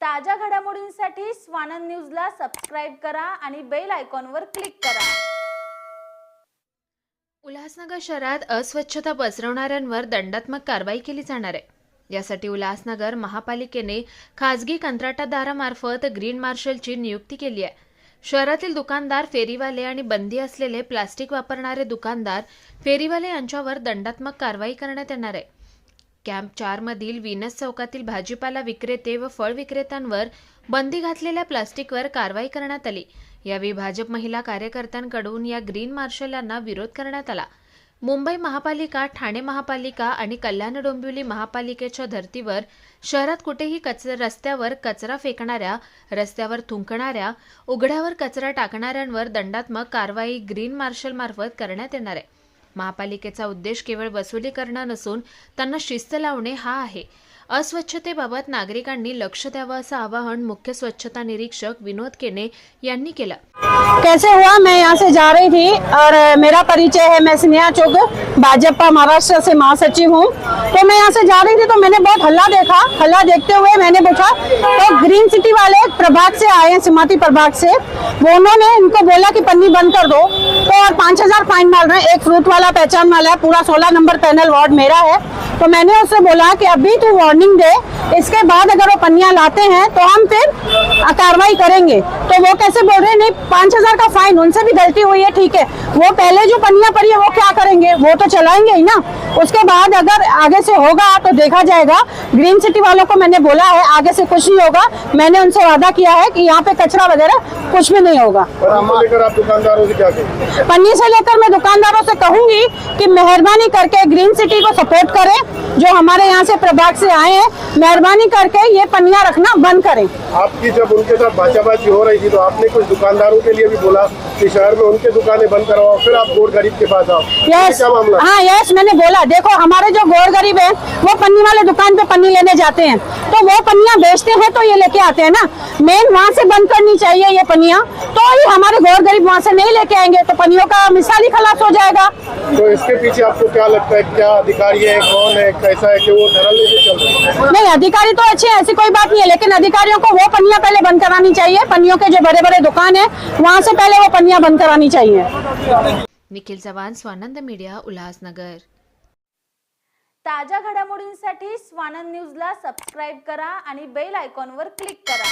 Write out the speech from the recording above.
ताज्या घडामोडींसाठी स्वानंद न्यूजला सबस्क्राईब करा आणि बेल आयकॉनवर क्लिक करा. उल्हासनगर शहरात अस्वच्छता पसरवणाऱ्यांवर दंडात्मक कारवाई केली जाणार आहे. यासाठी उल्हासनगर महापालिकेने खासगी कंत्राटदारामार्फत ग्रीन मार्शलची नियुक्ती केली आहे. शहरातील दुकानदार फेरीवाले आणि बंदी असलेले प्लास्टिक वापरणारे दुकानदार फेरीवाले यांच्यावर दंडात्मक कारवाई करण्यात येणार आहे. कॅम्प चारमधील विनस चौकातील भाजीपाला विक्रेते व फळ विक्रेत्यांवर बंदी घातलेल्या प्लास्टिकवर कारवाई करण्यात आली. यावेळी भाजप महिला कार्यकर्त्यांकडून या ग्रीन मार्शलांना विरोध करण्यात आला. मुंबई महापालिका ठाणे महापालिका आणि कल्याण डोंबिवली महापालिकेच्या धर्तीवर शहरात कुठेही कच रस्त्यावर कचरा फेकणाऱ्या रस्त्यावर थुंकणाऱ्या उघड्यावर कचरा टाकणाऱ्यांवर दंडात्मक कारवाई ग्रीन मार्शल मार्फत करण्यात येणार आहे. महापालिकेचा उद्देश केवळ वसुली करणं नसून त्यांना शिस्त लावणे हा आहे. अस्वच्छतेबाबत नागरिकांनी लक्ष द्यावं असं आवाहन मुख्य स्वच्छता निरीक्षक विनोद केने यांनी केलं. कैसे हुआ? मैं यहाँ से जा रही थी और मेरा परिचय है, मैं स्नेहा चौक, भाजपा, महाराष्ट्र से महासचिव हूँ। तो मैं यहाँ से जा रही थी तो मैंने बहुत हल्ला देखा। हल्ला देखते हुए मैंने पूछा तो ग्रीन सिटी वाले प्रभाग से आए हैं सिमाती प्रभाग से। वो उन्होंने इनको बोला कि पन्नी बंद कर दो। तो और पाँच हज़ार फाइन डाल रहे हैं। एक फ्रूट वाला, पहचान वाला है, पूरा सोलह नंबर पैनल वार्ड मेरा है। तो मैंने उससे बोला कि अभी तू वार्निंग दे इसके बाद अगर वो पन्नियाँ लाते हैं तो हम फिर कार्रवाई करेंगे। तो वो कैसे बोल रहे हैं नहीं पाँच हज़ार का फाइन उनसे भी गलती हुई है ठीक है। वो पहले जो पन्नियाँ पड़ी है वो क्या करेंगे? वो तो चलाएँगे ही ना। उसके बाद अगर आगे से होगा तो देखा जाएगा। ग्रीन सिटी वालों को मैंने बोला है आगे से कुछ नहीं होगा। मैंने उनसे वादा किया है कि यहाँ पे कचरा वगैरह कुछ भी नहीं होगा। पन्नी से लेकर मैं दुकानदारों से कहूँगी कि मेहरबानी करके ग्रीन सिटी को सपोर्ट जो हमारे यहाँ से प्रभाग से आए हैं मेहरबानी करके ये पन्नियाँ रखना बंद करें। आपकी जब उनके साथ बाचाबाची हो रही थी तो आपने कुछ दुकानदारों के लिए भी बोला कि शहर में उनके दुकानें बंद करवाओ फिर आप गोर गरीब के पास आओ। यस हाँ यस मैंने बोला देखो हमारे जो गोर गरीब है वो पन्नी वाले दुकान पे पन्नी लेने जाते हैं। तो वो पन्नियाँ बेचते हैं तो ये लेके आते हैं ना। मेन वहाँ से बंद करनी चाहिए ये पन्नियाँ। तो ये हमारे गौर गरीब वहाँ से नहीं लेके आएँगे तो पनियों का मिसाल ही खलास हो जाएगा। तो इसके पीछे आपको क्या लगता है क्या अधिकारी है कौन है कैसा है कि वो धरल चल रहे नहीं अधिकारी तो अच्छे ऐसी कोई बात नहीं है लेकिन अधिकारियों को वो पनिया पहले बंद करानी चाहिए। पनियों के जो बड़े बड़े दुकान है वहाँ से पहले वो पनिया बंद करानी चाहिए। निखिल चव्हाण स्वानंद मीडिया उल्हासनगर। ताज्या घडामोडींसाठी स्वानंद न्यूजला सबस्क्राईब करा आणि बेल आयकॉनवर क्लिक करा.